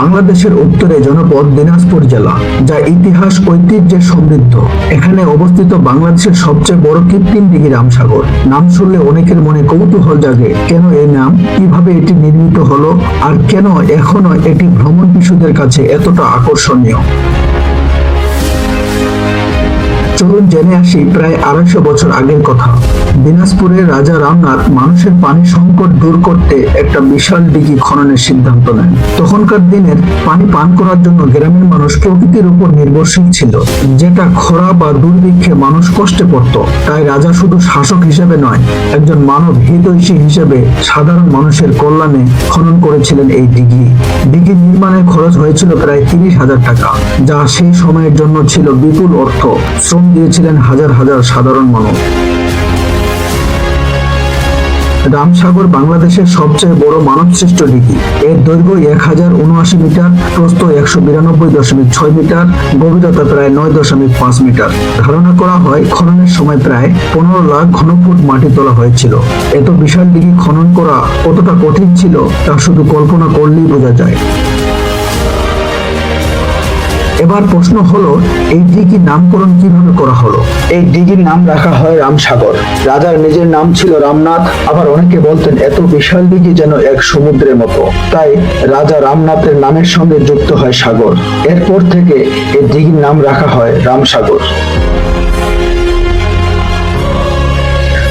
বাংলাদেশের উত্তরে জনপদ দিনাজপুর জেলা, যা ইতিহাস ঐতিহ্যে সমৃদ্ধ। এখানে অবস্থিত বাংলাদেশের সবচেয়ে বড় কৃত্রিম দিঘি রামসাগর। নাম শুনলে অনেকের মনে কৌতূহল জাগে, কেন এই নাম? কীভাবে এটি নির্মিত হলো? আর কেন এখনও এটি ভ্রমণ পিছুদের কাছে এতটা আকর্ষণীয়? জেনে আসি প্রায় আড়াইশো বছর আগের কথা। দিনাজপুরের রাজা রামনাথ মানুষের পানি সংকট দূর করতে একটা বিশাল দিঘি খননের সিদ্ধান্ত নেন। তখনকার দিনের পানি পান করার জন্য গ্রামের মানুষ প্রকৃতির উপর নির্ভরশীল ছিল। যেটা খরা বা দুর্ভিক্ষে মানুষ কষ্টে পড়ত। তাই রাজা শুধু শাসক হিসেবে নয়, একজন মানব হিতৈষী হিসেবে সাধারণ মানুষের কল্যাণে খনন করেছিলেন এই দিঘি দিঘি নির্মাণের খরচ হয়েছিল প্রায় তিরিশ হাজার টাকা, যা সেই সময়ের জন্য ছিল বিপুল অর্থ। শ্রম দিয়েছিলেন হাজার হাজার সাধারণ মানুষ। রামসাগর বাংলাদেশের সবচেয়ে বড় মানবসৃষ্ট দিঘি এর দৈর্ঘ্য এক হাজার উনআশি মিটার, প্রস্থ একশো বিরানব্বই দশমিক ছয় মিটার, গভীরতা প্রায় নয় দশমিক পাঁচ মিটার। ধারণা করা হয় খননের সময় প্রায় পনেরো লাখ ঘনফুট মাটি তোলা হয়েছিল। এত বিশাল দিঘি খনন করা কতটা কঠিন ছিল তা শুধু কল্পনা করলেই বোঝা যায়। এবার প্রশ্ন হলো, এই দিঘির নামকরণ কীভাবে করা হলো? এই দিঘির নাম রাখা হয় রামসাগর। রাজার নিজের নাম ছিল রামনাথ, আবার অনেকে বলতেন এত বিশাল দিঘি যেন এক সমুদ্রের মতো। তাই রাজা রামনাথের নামের সঙ্গে যুক্ত হয় সাগর। এরপর থেকে এই দিঘির নাম রাখা হয় রামসাগর।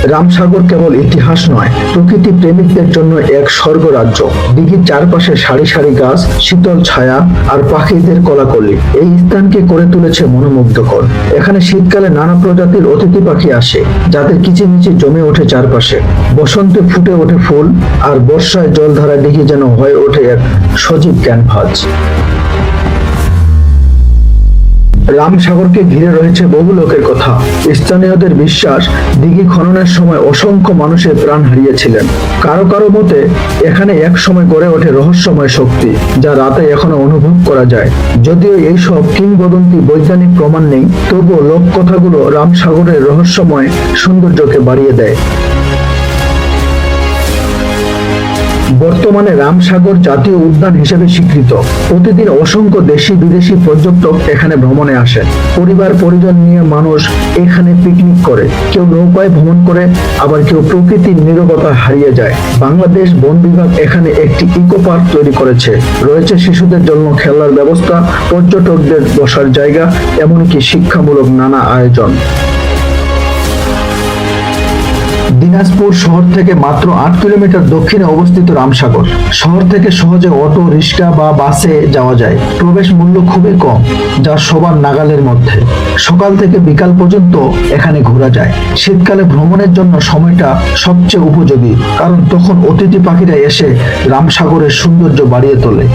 রামসাগর কেবল ইতিহাস নয়, প্রকৃতি প্রেমিকদের জন্য এক স্বর্গরাজ্য। দিঘির চারপাশে সারি সারি গাছ, শীতল ছায়া আর পাখিদের কলাকলি। এই স্থানকে করে তুলেছে মনোমুগ্ধকর। এখানে শীতকালে নানা প্রজাতির অতিথি পাখি আসে, যাদের কিচিমিচি জমে ওঠে চারপাশে। বসন্তে ফুটে ওঠে ফুল আর বর্ষায় জলধারা দিঘি যেন হয়ে ওঠে এক সজীব ক্যানভাস। রামসাগরকে ঘিরে রয়েছে বহু লোকের কথা। স্থানীয়দের বিশ্বাস, দিঘি খননের সময় অসংখ্য মানুষের প্রাণ হারিয়েছিলেন। কারও কারও মতে, এখানে এক সময় গড়ে ওঠে রহস্যময় শক্তি, যা রাতে এখনও অনুভব করা যায়। যদিও এইসব কিংবদন্তি বৈজ্ঞানিক প্রমাণ নেই, তবুও লোককথাগুলো রামসাগরের রহস্যময় সৌন্দর্যকে বাড়িয়ে দেয়। বর্তমানে রামসাগর জাতীয় উদ্যান হিসেবে স্বীকৃত। প্রতিদিন অসংখ্য দেশি বিদেশি পর্যটক এখানে ভ্রমণে আসেন। পরিবার পরিজন নিয়ে মানুষ এখানে পিকনিক করে। কেউ নৌকায় ভ্রমণ করে, আবার কেউ প্রকৃতির নীরবতা হারিয়ে যায়। বাংলাদেশ বন বিভাগ এখানে একটি ইকো পার্ক তৈরি করেছে। রয়েছে শিশুদের জন্য খেলার ব্যবস্থা, পর্যটকদের বসার জায়গা, এমনকি শিক্ষামূলক নানা আয়োজন। দিনাজপুর শহর থেকে মাত্র আট কিলোমিটার দক্ষিণে অবস্থিত রামসাগর। শহর থেকে সহজে অটো, রিক্সা বা বাসে যাওয়া যায়। প্রবেশ মূল্য খুবই কম, যা সবার নাগালের মধ্যে। সকাল থেকে বিকাল পর্যন্ত এখানে ঘোরা যায়। শীতকালে ভ্রমণের জন্য সময়টা সবচেয়ে উপযোগী, কারণ তখন অতিথি পাখিরা এসে রামসাগরের সৌন্দর্য বাড়িয়ে তোলে।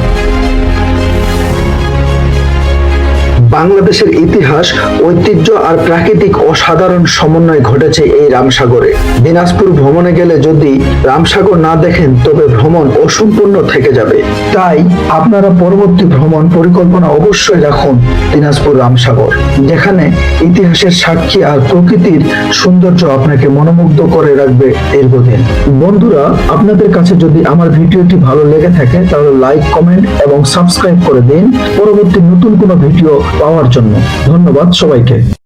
বাংলাদেশের ইতিহাস, ঐতিহ্য আর প্রাকৃতিক অসাধারণ সমন্বয় ঘটেছে এই রামসাগরে। দিনাজপুর ভ্রমণে গেলে যদি রামসাগর না দেখেন, তবে ভ্রমণ অসম্পূর্ণ থেকে যাবে। তাই আপনারা পরবর্তী ভ্রমণ পরিকল্পনা অবশ্যই রাখুন দিনাজপুর রামসাগর, যেখানে ইতিহাসের সাক্ষী আর প্রকৃতির সৌন্দর্য আপনাকে মনোমুগ্ধ করে রাখবে দীর্ঘদিন। বন্ধুরা, আপনাদের কাছে যদি আমার ভিডিওটি ভালো লেগে থাকে, তাহলে লাইক, কমেন্ট এবং সাবস্ক্রাইব করে দিন। পরবর্তী নতুন কোনো ভিডিও পাওয়ার জন্য। ধন্যবাদ সবাইকে।